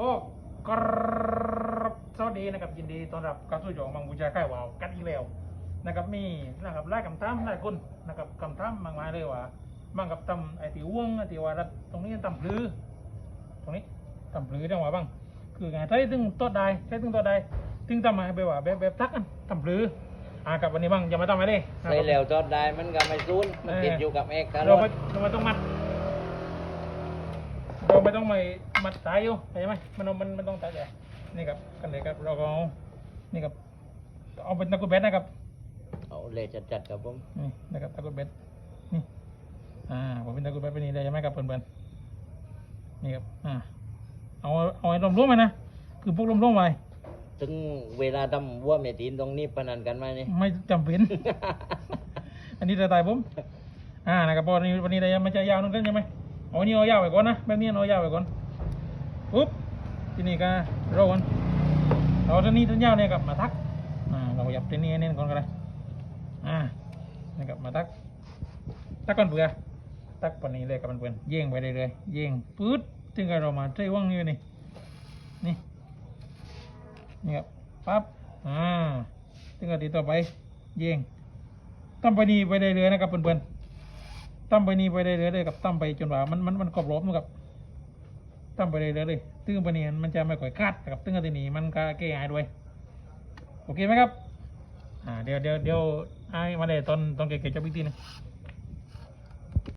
ก็กรับสวัสดีนะครับยินดีต้อนรับเข้าสู่ช่องมังบูชาค่ายวาวกันอีกแล้วนะครับมีนะครับไล่คำถามหลายคนนะครับคำถามมากมายเลยว่าบ้างกับตำไอติวงไอติวารัดตรงนี้ตำพลือตรงนี้ตำพลือจังหวะบ้างคือไงใช้ถึงตัวใดใช้ถึงตัวใดถึงทำมาแบบว่าแบบแบบทักกันตำพลืออ่ากับวันนี้บ้างอย่ามาทำอะไรเลยนะใส่ครับแล้วจอดได้มันก็ไม่ซูนมันติดอยู่กับเอกตลเราอไม่ดเราไม่ต้องมัด เราไม่ต้องไปมัดสายอยู่เห็นไหมมันเอามันมันต้องตัดเลยนี่ครับกันเลยครับเราก็เอานี่ครับเอาเป็นตะกรุดเบ็ดนะครับเอาเลยจัดๆครับผมนี่นะครับตะกรุดเบ็ดนี่อ่าผมเป็นตะกรุดเบ็ดไปนี่เลยใช่ไหมครับเพื่อนๆนี่ครับอ่าเอาเอาไอ้ร่มๆไปนะคือพวกร่มๆไปถึงเวลาทำวัวเมตีนตรงนี้พนันกันไหมนี่ไม่จำเป็น อันนี้จะตายผมอ่านะครับเพราะวันนี้วันนี้ได้ยังไม่จะยาวนึงกันใช่ไหม เอาอันนี้เอายาวไปก่อนนะแบบนี้เอายาวไปก่อนปุ๊บทีนี้ก็เรากันเราตัวนี้ตัวยาวเนี่ยกับมาทักอ่าเราหยับตัวนี้เน้นก่อนก็ได้อ่านี่กับมาทักทักก่อนเบื่อทักปนนี้เลยกับมันเพื่อนเย่งไปเรื่อยๆเย่งปื๊ดถึงกับเรามาใช้ว่างนี่นี่นี่นี่ครับปั๊บอ่าถึงกับตีต่อไปเย่งตั้มไปนีไปได้เลยนะครับเพื่อนๆ ตั้มไปนี่ไปได้เลยเลยกับตั้มไปจนว่ามันมันมันกรอบรอบนะครับตั้มไปได้เลยเลยตึ้งไปนี่มันจะไม่ค่อยคัดกับตึ้งไปนี่มันก็แก้หายด้วยโอเคไหมครับอ่าเดี๋ยวเดี๋ยวเดี๋ยวไอ้มาเลยตอนตอนเก๋ๆจะพิธีนะ